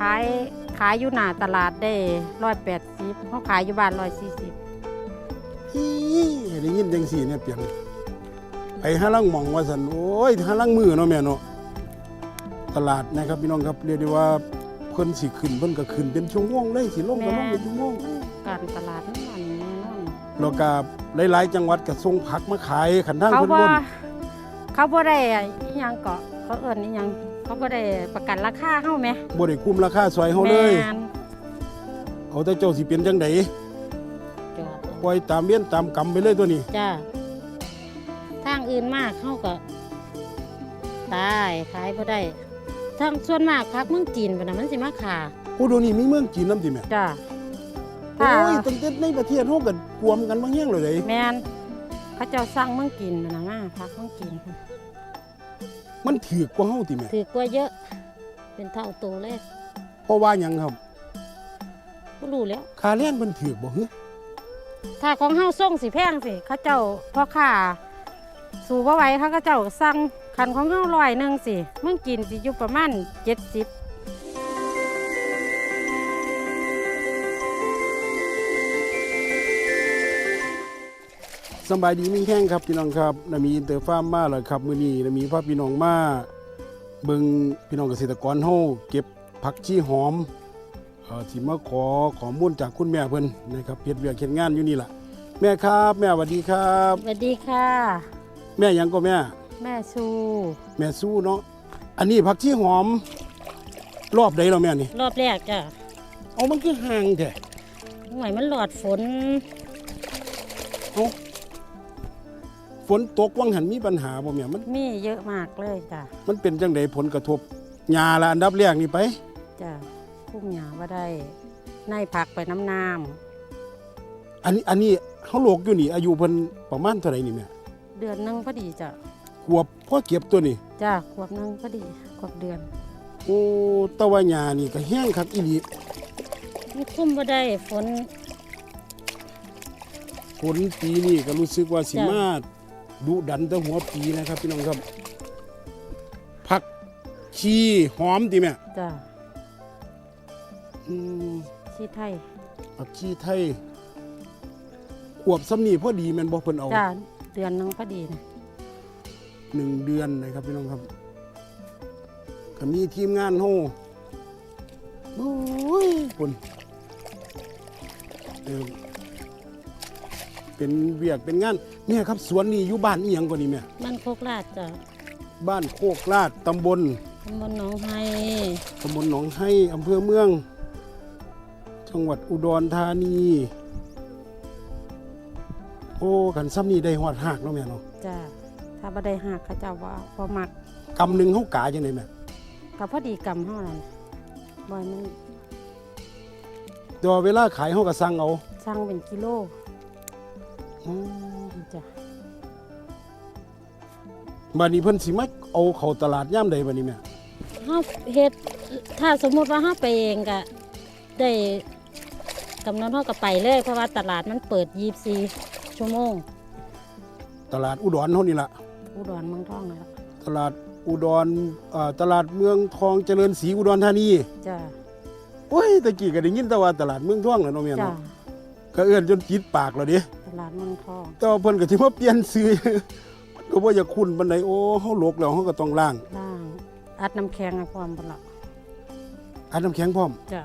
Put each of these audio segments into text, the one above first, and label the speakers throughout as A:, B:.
A: ขายขายอยู่หน้าตลาดได้ร้อยแปดสิบเขาขายอยู่บ้านร้อยสี่สิบ
B: อีได้ยินจังสี่เนี่ยเปลี่ยนไปหาลังหมองว่าสันโอ้ยหาลังมือเนาะแม่เนาะตลาดนะครับพี่น้องครับเรียกได้ว่าเพิ่นสิขึ้นเพิ่นก็ขึ้นเป็นชั่วโมงเลยสิลงก็ลงเป็นชั่วโมง
A: การตลาดนั่นมันแน่นอน
B: แล้วก็หลายๆจังหวัดก็ส่งผักมาขายขันทาง
A: เขา
B: เพิ่น
A: บ่
B: ล้น
A: เขาบ่ได้อิหยังเกาะเขาเอิ้นอิหยัง เขาบ่ได้ประกันราคาเฮาไหม
B: บ่ได้คุมราคาซอยเฮาเลย
A: แม่น
B: เอาแต่เจ้าสิเป็นจังได
A: จอด
B: ปล่อยตามเวียนตามกรรมไปเลยตัวนี้
A: จ้าทางอื่นมากเขาก็ตายขายบ่ได้ทางส่วนมากพักเมืองจีนปะนะมันสิมาขา
B: โอ้เดี๋ยวนี้มีเมืองจีนนำติแม่
A: จ้า
B: โอ้ยตั้งแต่ในประเทศเฮาก็กวมกันมาแฮงเลยเด้
A: แมนเขาเจ้าสั่งเมืองจีนปะนะมาพักเมืองจีนพุ่น
B: มันถือกว่าเฮาติแม่
A: ถือกว่าเยอะ เป็นเท่าตัวเลย
B: เพราะว่าหยังครับ
A: ก็รู้แล้ว
B: ค่าแรงเพิ่นถือกบ่ฮึ
A: ถ้าของเฮาส่งสิแพงสิเขาเจ้าพ่อค้าสู่บ่ไหวเขาก็เจ้าสั่งคันของเฮาร้อยหนึงสิเมืองจีนสิอยู่ประมาณ70
B: สำบายดีมีแห้งครับพี่น้องครับนามีอินเตอร์ฟาร์มมาแล้วครับมื้อนี้นามีพาพี่น้องมาเบิ่งพี่น้องเกษตรกรเฮาเก็บผักชีหอมเอ่อที่มาขอข้อมูลจากคุณแม่เพิ่นนะครับเฮ็ดเวียกเฮ็ดงานอยู่นี่ล่ะแม่ครับ แม่สวัสดีครับ
A: สวัสดีค่ะ
B: แม่หยังก็แม่
A: แม่ชู
B: แม่สู้เนาะอันนี้ผักชีหอม รอบใดแล้วแม่นี่
A: รอบแรกจ้ะ
B: เอามันคือห่างแท้
A: หน่วยมันหลอดฝน
B: ฝนตกวังหันมีปัญหาบ่แม่มัน
A: มีเยอะมากเลยจ้ะ
B: มันเป็นจังไดผลกระทบหญ้าละอันดับแรกนี่ไป
A: จ้ะพุ่มหยาว่าได้ในผักไปน้ำน้
B: อันนี้อันนี้เขาโลกอยู่นี่ อายุเพิ่นประมาณเท่าไหร่นี่แม่ำ
A: เดือนหนึงพอดีจ้ะ
B: ขวบพ่อเก็บตัวนี่
A: จ้ะขวบหนึงพอดีขวบเดือน
B: โอ้แตะวันหญ้านี่ก็แห้งคักอีหลี
A: มันคุ้มว่าได้ฝน
B: ฝนปีนี้ก็รู้สึกว่าสิ
A: จ้ะ
B: มา ดุดันแตั้งหัวปีนะครับพี่น้องครับผักชีหอมติแม่
A: จ้ะ
B: อืม
A: ชีไทย
B: ผักชีไทยขวบซ้ำนี่พอดีแม่นบ่เพิ่นเอา
A: จ้ะเดือนหนึงพอดีนะ
B: หนึ่งเดือนนะครับพี่น้องครับก็มีทีมงานโฮโอ้ยคนเออ เป็นเวียกเป็นงานเนี่ยครับสวนนี่อยู่บ้านอีหยังกว่านี้แม่
A: บ้านโคกลาดจ้ะ
B: บ้านโคกลาดตำบล
A: ตำบลหนองไฮ
B: ตำบลหนองไห้อำเภอเมือง จังหวัดอุดรธานีโอ้กันซ้ำนี่ได้หอดหักเนาะแม่เนาะ
A: จ้ะถ้าบ่ได้หักเขาเจ้าว่าพอมัก
B: กำหนึ่งเขากาจังไดแม่
A: ก็พอดีกำเฮานั่นบ่อยมัน
B: แต่ว่าเวลาขายเขาก็สั่งเอา
A: สั่งเป็นกิโล
B: อืม
A: จ้ะ
B: บัดนี้เพิ่นสิมาเอาเข้าตลาดย่ามใดบัดนี้แม่
A: เฮาเฮ็ดถ้าสมมุติว่าเฮาไปเองก็ได้กำหนดเฮาก็ไปเลยเพราะว่าตลาดมันเปิด 24 ชั่วโมง
B: ตลาดอุดรเฮานี่ล่ะ
A: อุดรเมืองทองนั่นล่ะ
B: ตลาดอุดรอ่าตลาดเมืองทองเจริญศรีอุดรธานี
A: จ้ะ
B: โอ้ยตะกี้ก็ได้ยินแต่ว่าตลาดเมืองทองแหละเนาะแม่
A: จ้ะ
B: เนาะก็เอื้อนจนจิตปากแล้วเดิ
A: ต ลาดเมืองทอง
B: แต่ว่าเพิ่นก็สิมาเปลี่ยนชื่อมันก็บ่อยากคุ้นปานใดโอ้เฮาหลกแล้วเฮาก็ต้องล้าง
A: ล่าง อัดน้ำแข็งให้พร้อมบ่ล่ะ
B: อัดน้ำแข็งพร้อม
A: จ้ะ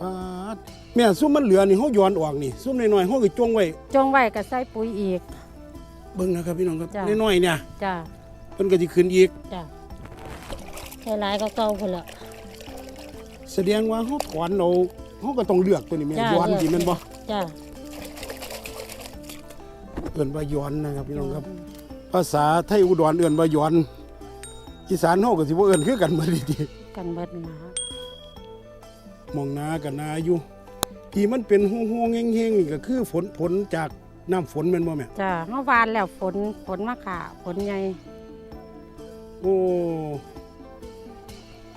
B: ปาดแม่ซุมมันเหลือนี่เฮาย้อนออกนี่ซุมน้อยๆเฮาก็จงไว้
A: จงไว้ก็ใส่ปุ๋ยอีก
B: เบิ่งนะครับพี่น้องครับ
A: จ้ะ
B: น้อยๆเนี่ย
A: จ้ะ
B: เพิ่นก็สิขึ้นอีก
A: จ้ะหลายๆก็เก่าพุ่นละ
B: แสดงว่าเฮาถอนเอา เฮาก็ต้องเลือกตัวนี้แม่
A: จ้ะ
B: ย้อน
A: เลือก
B: สิแม่นบ่
A: จ้ะ
B: เอิ้นว่าย้อนนะครับพี่น้องครับ ภาษาไทยอุดรเอิ้นว่าย้อน อีสานเฮาก็สิบ่เอิ้นคือกันหมดดี
A: กันเบิดนะ
B: ๆมองหน้ากันนาอยู่ที่มันเป็นฮู้ๆแห้งๆนี่ก็คือฝนผลจากน้ำฝนแม่นบ่แม่
A: จ้ะเมื่อวานแล้วฝนฝนมาขาฝนใหญ่
B: โอ้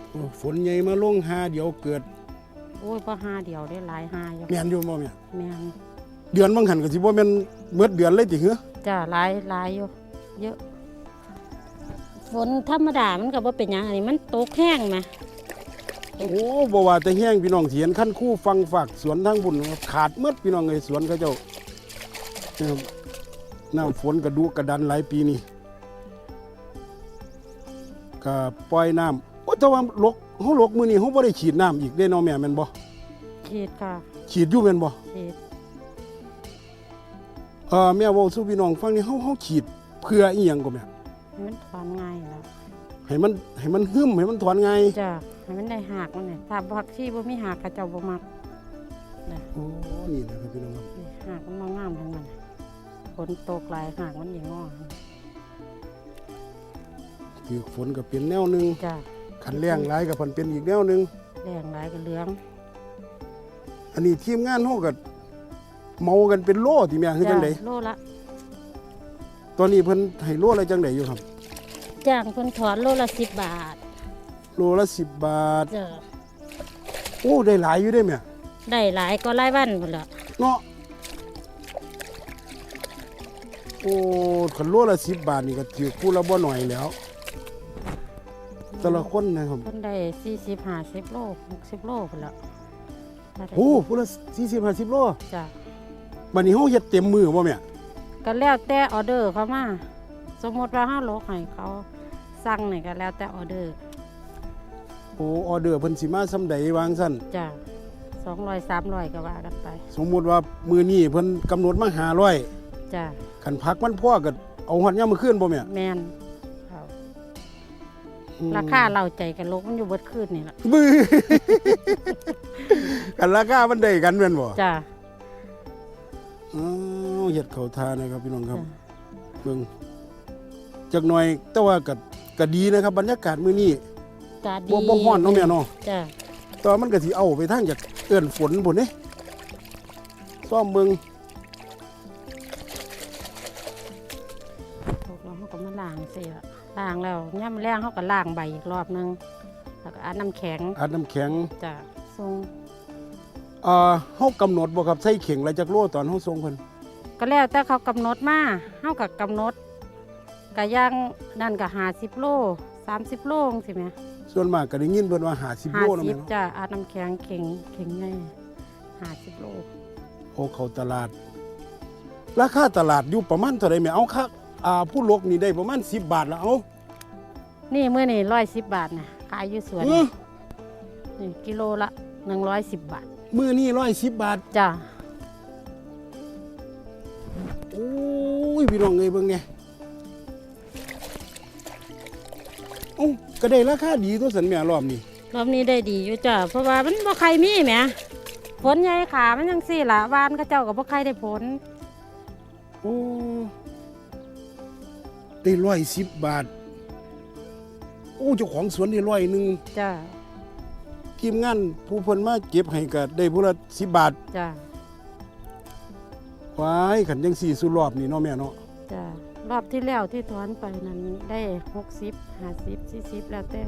B: โอ้ฝนใหญ่มาลงหาเดี๋ยวเกิด
A: โอ้ยพอหาเดียวได้หลายหาอยู่
B: แม่นอยู่บ่แม่
A: แม่น
B: เดือนบางหันก็สิบ่แม่นเบิดเดือนเลยติเหรอ
A: จ้ะหลายหลายอยู่เยอะ ฝนธรรมดามันก็บ่เป็นหยังอันนี้มันตกแห้งไหม
B: โอ้โหบ่ว่าแต่แห้งพี่น้องเถียนขั้นคู่ฟังฝากสวนทางบุญขาดหมดพี่น้องเอ้ยสวนเขาเจ้านะครับน้ำฝนกระดูกกระดันหลายปีนี่ก็ปล่อยน้ำ โอ้แต่ว่าลกเฮาลกมื้อนี้เฮาบ่ได้ฉีดน้ำอีกเด้เนาะแม่แม่นบ่
A: ขีดค่ะ
B: ฉีดอยู่แม่นบ่
A: ขีด
B: เออแม่เว้าสู่พี่น้องฟังนี่เฮาเฮาฉีดเพื่ออีหยังก็แม่
A: ให้มันถอนง่ายแล้ว
B: ให้มันให้มันหึมให้มันถอนง่าย
A: จ้ะให้มันได้หากมันเนี่ยถ้าผักชีบ่มีหากกระเจ้าบ่มักนะ
B: โอ้นี่นะครับพี่น้องครับ
A: นี่หากมันมางามทั้งนั้นฝนตกหลายหากมันอย่างงอ
B: ถือฝนก็เป็นแนวหนึง
A: จ้ะ
B: คันแรงหลายก็เพิ่นเป็นอีกแนวหนึง
A: แดงหลายก็เหลือง
B: อันนี้ทีมงานเฮาก็เมากันเป็นโลที่แม่คือจังได๋
A: โลละ
B: ตอนนี้เพิ่นให้โลละจังไดอยู่ครับ
A: จ้างเพิ่นถอนโลละสิบบาท
B: โลละ10บาท
A: จ้ะ
B: โอ้ได้หลายอยู่ได้แม่
A: ได้หลายก็รายวันพุ่นละ
B: เนาะโอ้คันโลละ10บาทนี่ก็ถือคู่ละบ่น้อยแล้ว แต่ละคนนะครับ
A: เพิ่นได้สี่สิบห้าสิบโลหกสิบโลพุ่นละถ้าได้
B: โอ้คู่ละ40 50โล
A: จ้ะ
B: บัดนี้เฮาเฮ็ดเต็มมือบ่แม่
A: ก็แล้วแต่ออเดอร์เขามาสมมติว่าห้าโลให้เขาสั่งนี่ก็แล้วแต่ออเดอร์
B: โอ้ออเดอร์เพิ่นสิมาซำใดวางซั่น
A: จ้ะสองร้อยสามร้อยก็ว่ากันไป
B: สมมุติว่ามือนี้เพิ่นกำหนดมา500
A: จ้ะ
B: คันพักมันพอก็เอาฮอดยามมื้อคืนบ่แม่
A: แมนเอา
B: อืม
A: ราคาเราใจกันลกมันอยู่เบิดคืนนี่แหละ
B: บื้อกันราคามันได้กันแม่นบ่
A: จ้ะ
B: อ้าวเฮ็ดเข้าทานะครับพี่น้องครับ
A: จ้ะ
B: เบิ่งจักหน่อยแต่ว่าก็ก็ดีนะครับ บรรยากาศมื้อนี้
A: กาดี
B: บ่บ่ฮ้อนเนาะแม่เนาะ
A: จ้ะ
B: แตอนมันก็สิเอาไปทางจากเอื้อนฝนพุ่นเด้ซ่อมเบิ่ง
A: แล้วย่ำแรงเขาก็ล้างใบอีกรอบนึงแล้วก็อัดน้ำแข็ง
B: อัดน้ำแข็ง
A: จ้ะส่ง
B: อ่าเฮากำหนดบ่ครับใส่เข่งละจักโลตอนเฮาส่งเพิ่น
A: ก็แล้วแต่เขากำหนดมาเขากับกำหนดก็ย่างนั่นก็หาสิบโลสามสิบโลจังสิแหม่
B: ส่วนมากก็ได้ยินเพิ่นว่า50
A: หา
B: โลนะ
A: สิ
B: แม่
A: บ
B: เนาะ
A: จ้ะอาดน้ำแข็งเข่งเข่งไงหาสิบโล
B: โอ้เข้าตลาด ราคาตลาดอยู่ประมาณเท่าใดแม่เอาค่าอ่าผู้ลกนี่ได้ประมาณ 10 บาทแล้วเอา
A: นี่เมื่อนี่ร้อยสิบบาทนะขายอยู่สวน
B: เออ
A: นี่กิโลละหนึ่งร้อยสิบบาท
B: มื้อนี้110บาท
A: จ้ะ
B: โอ้ยพี่น้องเอ้ยเบิ่งเนี่ยโอ้าก็ได้ราคาดีตัวสันแม่รอบนี้
A: รอบนี้ได้ดีอยู่จ้ะเพราะว่ามันบ่ใครมีแหมผลใหญ่ขามันยังสี่ละวานก็เจ้ากับบ่ใครได้ผล
B: โอ้ได้ร้อยสิบบาทโอ้เจ้าของสวนได้ร้อยหนึ่ง
A: จ้ะ
B: ทีมงานผู้เพิ่นมาเก็บให้ก็ได้ผู้ละสิบบาท
A: จ้ะ
B: ว้ายขันยังสี่สุดรอบนี่เนาะแม่เนาะ
A: จ้ะรอบที่แล้วที่ถอนไปนั้นได้หกสิบห้าสิบสี่สิบแล้วแต่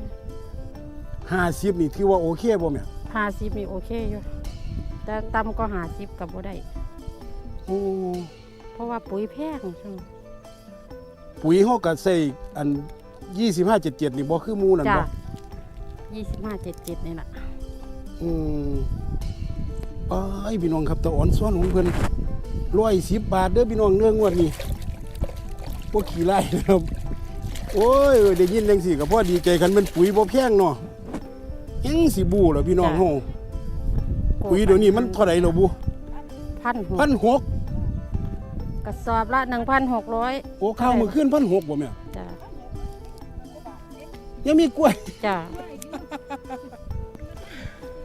B: ห้าสิบนี่ถือว่าโอเคบ่แม่
A: ห้าสิบนี่โอเคอยู่ แต่ต่ำก็ห้าสิบกับบ่ได้
B: โอ้
A: เพราะว่าปุ๋ยแพงช่วง
B: ปุ๋ยเฮาก็ใส่อัน ยี่สิบห้าเจ็ดเจ็ดนี่บ่คือหมูนั่น
A: จ้ะ
B: บ่
A: ยี่สิบห้าเจ็ดเจ็ดนี่แหละ
B: อืมอ้ายพี่น้องครับตะอ่อนซ้อนของเพิ่นร้อยสิบบาทเด้อพี่น้องเรื่องงวดนี้พวกขี่ไล่นะครับ โอ้ยได้ยินจังสี่ก็พอดีใจกันเป็นปุ๋ยบ่แพงเนาะยังสิบูเหรอพี่น้องเฮาปุ๋ยเดี๋ยวนี้มันเท่าไหร่แล้วบู
A: พันหก
B: พันหก
A: กระสอบละหนึ่งพันหกร้อย
B: โอ้ข้าวมือขึ้นพันหกบ่แม่
A: จ้ะ
B: ยังมีกล้วย
A: จ้ะ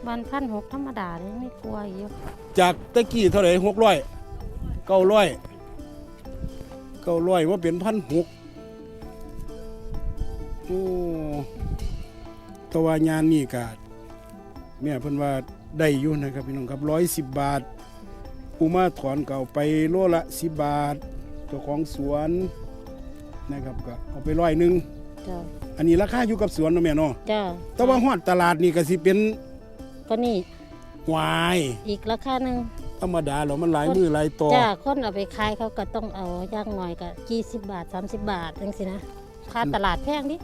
A: มันพันหกธรรมดาเลยไม่กลัวอยู่
B: จากตะกี้เท่าไหร่หกร้อยเก้าร้อยเก้าร้อยว่าเป็นพันหกโอ้แตัวางานนี่กาแม่เพิ่นว่าได้อยู่นะครับพี่น้องครับร้อยสิบบาทผู้มาถอนเก่าไปโลละสิบบาทเจ้าของสวนนะครับก็เอาไปร้อยหนึ่ง
A: จ้ะ
B: อันนี้ราคาอยู่กับสวนเนาะแม่เนาะ
A: จ้ะ
B: แต่ว่าฮอดตลาดนี่ก็สิเป็น
A: ก็นี่
B: หวาย
A: อีกราคาหนึ่ง
B: ธรรมดาเหรอมันหลายมือหลายต่อ
A: จ้ะคนเอาไปขายเขาก็ต้องเอาย่างหน่อยก็ยี่สิบบาทสามสิบบาทจังสินะ
B: ห
A: ค่าตลาดแพงดิ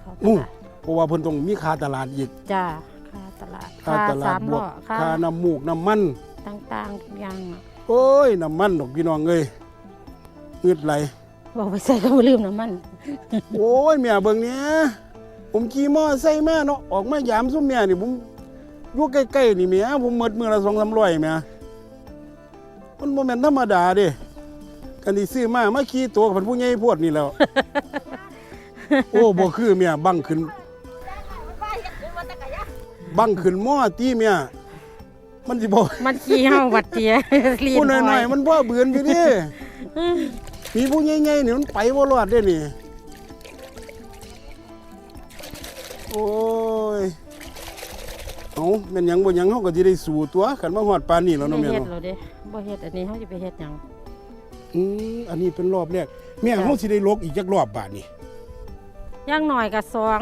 A: เข้าต
B: อู้
A: ลาด
B: เพราะว่าเพิ่นต้องมีค่าตลาดอีก
A: จ้าค่าตลาด
B: ค่าตลา
A: สา
B: ด
A: ม
B: บ
A: ล้
B: ว
A: อกค่า
B: ค่าน้ำมูกน้ำมัน
A: ต่างๆทุกอย่างอะ
B: โอ้ยน้ำมันดอกพี่น้องเอ้ยงึดไหล
A: บอกไปใส่ก็บ่ลืมน้ำมัน
B: โอ้ยแม่เบิ่งเนี้ยผมขี่มอไซค์มาเนาะออกมายามซุ่มแม่นี่ผมอยู่ใกล้ๆนี่แม่ผมหมดมื้อละ2-300แม่มันบ่แม่นธรรมดาเด้กันที่ซื้อมามาขี่ตัวกับเพิ่นผู้ใหญ่โพวดนี่แหล้ว โอ้บ่คือแม่บังขึ้น บังขึ้นหม้อตีแม่มันสิบ่
A: มันขี้เฮาวัดเจียลี
B: ผู้
A: น
B: น้อยๆมันบ่เบือนอยู่ดิ มีผู้ใหญ่ๆนี่มันไปบ่รอดเด้นี่ โอ้ย เอาแม่นหยังบ่หยังเฮาก็สิได้สู้ตัวคันมาฮอดปานนี้แล้วเนาะ
A: ไม่
B: แม่
A: เฮ็ด
B: เนาะ
A: เราเด้บ่เฮ็ดอันนี้เฮาสิไปเฮ็ดหยัง
B: อืมอันนี้เป็นรอบแรกแม่
A: จ้ะ
B: เฮาสิได้ลกอีกจักรอบบาดนี้
A: อย่างหน่อยก็สอง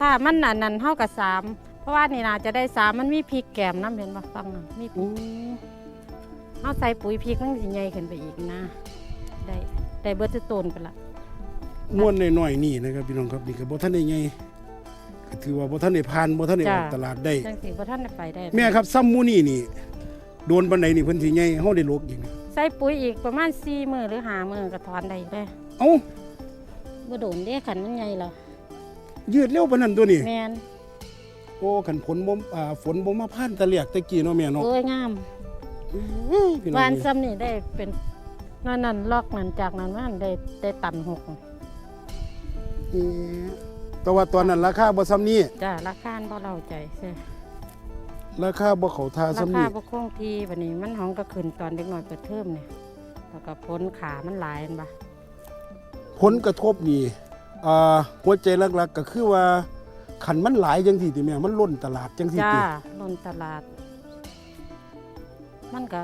A: ถ้ามันอันนั้นเฮาก็สามเพราะว่านี่น่าจะได้สามมันมีพริกแกมน้ำเห็นบ่ฟังน่ะมีพริ
B: อื
A: ก
B: ม
A: เฮาใส่ปุ๋ยพริกมันสิใหญ่ขึ้นไปอีกนะ ได้ได้เบิดทุกต้นไปละ
B: ม่วนน้อยๆนี่นะครับพี่น้องครับนี่ก็บ่ทันได้ใหญ่ก็ถือว่าบ่ทันได้ผ่านบ่ทันได้ออกตลาดได้
A: จังสิบ่ทันได้ไปได้
B: แม่ครับซ้ำหมูนี่นี่โดนปานใดนี่เพิ่นสิใหญ่เฮาได้ลกอีกนี่
A: ใส่ปุ๋ยอีกประมาณ4มื้อหรือ5มื้อก็ถอนได้เลย
B: เอ้า
A: บ่โดนเด้คันมันใหญ่แล้ว
B: ยืดเร็วปานนั้นตัวนี้
A: แม่น
B: โอ้คันฝนบ่อ่าฝนบ่มาผ่านตะเลียกตะกี้เนาะแม่เนาะ
A: โอ้ยงาม
B: อื้อพี่น้อง
A: วานซ้ำนี่ได้เป็น นั่นนั่นลอกนั่นจากนั้นมันได้ได้ตันหก
B: เอ๊ะแต่ว่าตอนนั้นราคาบ่ซ้ำนี้
A: จ้าราคาบ่เล่าใจเสีย
B: ราคาบ่เข้าท่า
A: รา
B: ซ้ำ
A: คา
B: นี้
A: บ่คงที่บัดนี้มันห้องก็ขึ้นตอนเด็กน้อยเปิดเทอมเนี่ยแล้วก็พ้นขามันหลายอันบ่
B: ผลกระทบนี่อ่าหัวใจหลักๆก็คือว่าคันมันหลายจังซี่ติแม่มันล้นตลาดจังซี่
A: จ้า
B: ติ
A: ล้นตลาด มันก็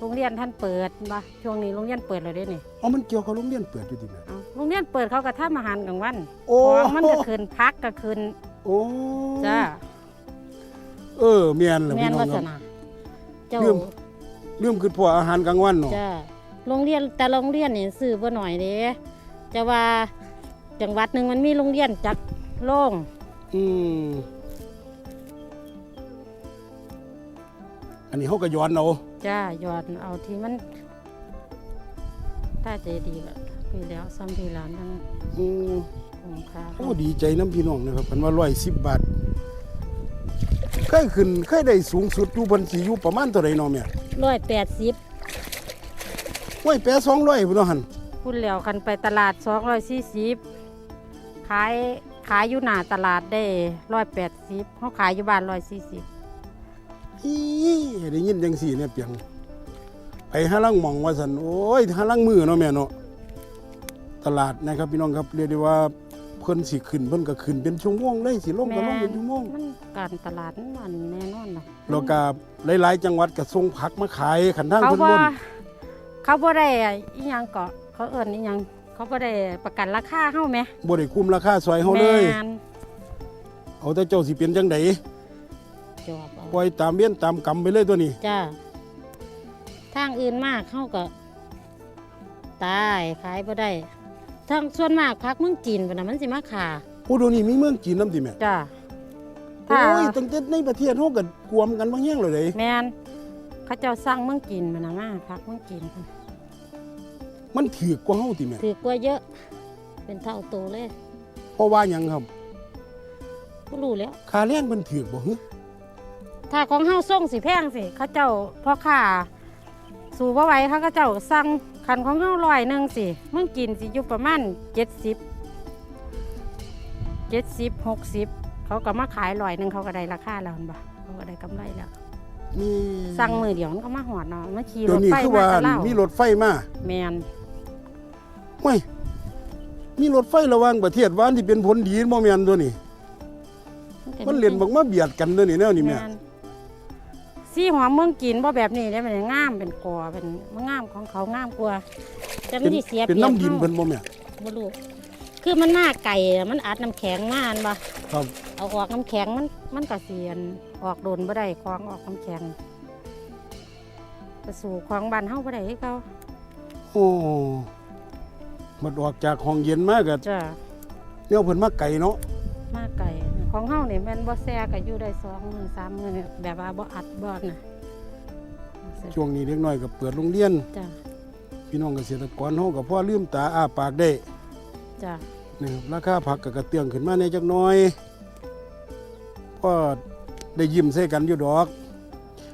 A: โรงเรียนท่านเปิดบ่ช่วงนี้โรงเรียนเปิดแล้วเด้นี่
B: เอามันเกี่ยวกับโรงเรียนเปิดอยู่ติแม่
A: เอาโรงเรียนเปิดเขาก็ทำอาหารกลางวัน
B: โอ้
A: ของมันก็ขึ้นพักก็ขึ้น
B: โอ้
A: จ้า
B: เออแม่นล่ะ
A: แม่
B: พี่
A: น
B: น้อ
A: วั
B: ง
A: ส
B: ครับ
A: นาเจ้า
B: เรื่องลืมคือพวกอาหารกลางวันเนาะ
A: จ้าโรงเรียนแต่โรงเรียนนี่ซื้อบ่หน่อยเด้จะว่าจังหวัดหนึ่งมันมีโรงเรียนจักโล่ง
B: อืมอันนี้เฮาก็ย้อนเอา
A: จ้ายอดเอาที่มันถ้าใจดีก็พี่แล้วซ้ำพี่แล้วนั่ง
B: อืม
A: คุ้มค่า
B: โอ้ดีใจน้ำพี่น้องนะครับกันว่าร้อยสิบบาทเคยขึ้นเคยได้สูงสุดอยู่บนสีอยู่ประมาณเท่าไรเนาะแม่
A: ร้อยแปดสิบ
B: ห้วยแปะสองร้อยพุ่นเนาะหัน
A: พูดแล้วกันไปตลาดสองร้อยสี่สิบขายขายอยู่หน้าตลาดได้ร้อยแปดสิบเขาขายอยู่บ้านร้อยสี่สิบ
B: อีได้ยินจังสี่เนี่ยเปียงไปหาลังหมองว่าสันโอ้ยหาลังมือเนาะแม่เนาะตลาดนะครับพี่น้องครับเรียกได้ว่าเพิ่นสิขึ้นเพิ่นก็ขึ้นเป็นชั่วโมงเลยสิลงก็ลงเป็นชั่วโมง
A: มันการตลาดมันแน่นอนนะ
B: แล้วก็หลายๆ จังหวัดก็ส่งผักมาขายขันทาง
A: เขา
B: เพิ่น
A: บ่
B: ล้น
A: เขาบ่ได้อีหยังเกาะเขาเอิ้นอีหยังเขาบ่ได้ประกันราคาเฮาแหม
B: บ่ได้คุมราคาซอยเฮาเลย
A: แม่น
B: เอาแต่เจ้าสิเป็นจังได
A: จอบเอา
B: ปล่อยตามเวียนตามกรรมไปเลยตัวนี้
A: จ้าทางอื่นมากเขาก็ตายขายบ่ได้ทางส่วนมากพักเมืองจีนพุ่นน่ะมันสิมาขา
B: ผู้เดี๋ยวนี้มีเมืองจีนนำติแม่
A: จ้าถ้า
B: โอ้ยตั้งแต่ในประเทศเฮาก็กวมกันบ่แห้งเลยเด้
A: แม่นเขาเจ้าสร้างเมืองจีนพุ่นน่ะมาพักเมืองจีนพุ่น
B: มันถือกว่าเฮาติแม่
A: ถือกว่าเยอะ เป็นเท่าโตเลย
B: เพราะว่าหยังครับ
A: บ่รู้แล้ว
B: ค่าแรงมันถือกบ่ฮึ
A: ถ้าของเฮาส่งสิแพงสิเขาเจ้าพ่อค้าสู่บ่ไหวเขาก็เจ้าสั่งคันของเฮาร้อยหนึงสิเมืองกินสิอยู่ประมาณ70 70 60เขาก็มาขายร้อยหนึงเขาก็ได้ราคาแล้วหั่นบ่เขาก็ได้กำไรแล้ว
B: นี่
A: สั่งมือเดียวมันก็มาหอดเนาะมาขี่ร
B: เดี๋ยว
A: ถ
B: นี้
A: ไฟ
B: คือ
A: มา
B: ว่า
A: แตะเล่า
B: มีรถไฟมา
A: แมน
B: ห้วยมีรถไฟระหว่างประเทศว่าอันที่เป็นผลดีบ่แม่นตัวนี้มันเล่นบักมาเบียดกันเด้อนี่แนวนี่แม่
A: นสีหอมเมืองกินบ่แบบนี้ได้มันงามเป็นกอเป็นมันงามของเขางามกว่าแต่มันสิเสีย
B: เป็น
A: เปรียบ
B: น้ำดิน
A: เฮา
B: เพิ่นบ่แม่
A: บ่รู้คือมันหน้าไก่อะมันอัดน้ำแข็งมาอันบ่
B: ครับ
A: เอาออกน้ำแข็งมันมันก็เสียนออกโดนบ่ได้คลองออกน้ำแข็งไปสู่คลองบ้านเฮาบ่ได้คือเก่า
B: โอ้มันออกจากห้องเย็นมาก็
A: จ้ะ
B: เนี่ยเพิ่นมาไก่เนาะ
A: มาไก่ ของเฮานี่แม่นบ่แซ่ก็อยู่ได้สองมื้อสามมื้อแบบว่าบ่อัดบ่น่ะ
B: ช่วงนี้เด็กน้อยก็เปิดโรงเรียน
A: จ้ะ
B: พี่น้องเกษตรกรเฮาก็พอลืมตาอ้าปากได้
A: จ้ะ
B: นะครับราคาผักก็กระเตื้องขึ้นมาในจักหน้อยก็ได้ยิ้มใส่กันอยู่ดอก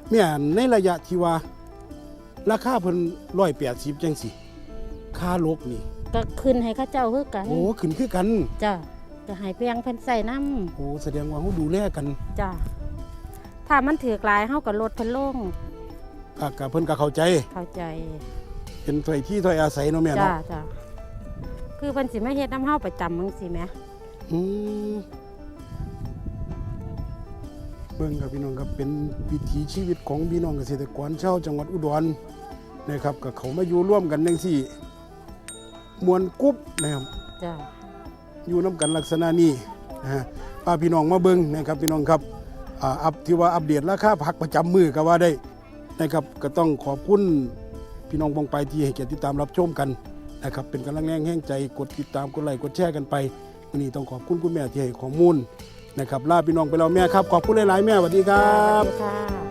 B: แม่นในระยะที่ว่าราคาเพิ่น180จังสิค่าลกนี่
A: ก็ขึ้นให้เขาเจ้าคือกัน
B: โอ้ขึ้นคือกัน
A: จ้ะ จะให้เพียงเพิ่นใส่น้ำ
B: โอ้แสดงว่าเฮาดูแลกัน
A: จ้ะถ้ามันถือกหลายเฮาก็ลดเพิ่นลง
B: ก็ก็เพิ่นก็เข้าใจ
A: เข้าใจ
B: เป็นถ้อยที่ถ้อยอาศัยเนาะแม่
A: จ้ะ
B: เนาะ
A: จ้ะคือเพิ่นสิมาเฮ็ดน้ำเฮาประจำจังซี่แหม
B: อืมเบิ่งครับพี่น้องครับเป็นวิถีชีวิตของพี่น้องเกษตรกรชาวจังหวัดอุดรนะครับก็เขามาอยู่ร่วมกันจังซี่ มวลกรุ๊บนะครับ
A: จ้ะ
B: อยู่น้กันลักษณะนี้นะฮะพาพี่น้องมาเบิ่งนะครับพี่น้องครับอ่าอัปที่ว่าอัปเดตราคาผักประจำมือก็ว่าได้นะครับก็ต้องขอบคุณพี่น้องบองไปที่ให้เกียรติติดตามรับชมกันนะครับเป็นกำลังแรงแห่งใจกดติดตามกดไลค์กดแชร์กันไปวันนี้ต้องขอบคุณคุณแม่ที่ให้ข้อมูลนะครับลาพี่น้องไปแล้วแม่ครับขอบคุณหลายๆแม่สวัสดีครั
A: สวั
B: บ
A: สดีค่ะ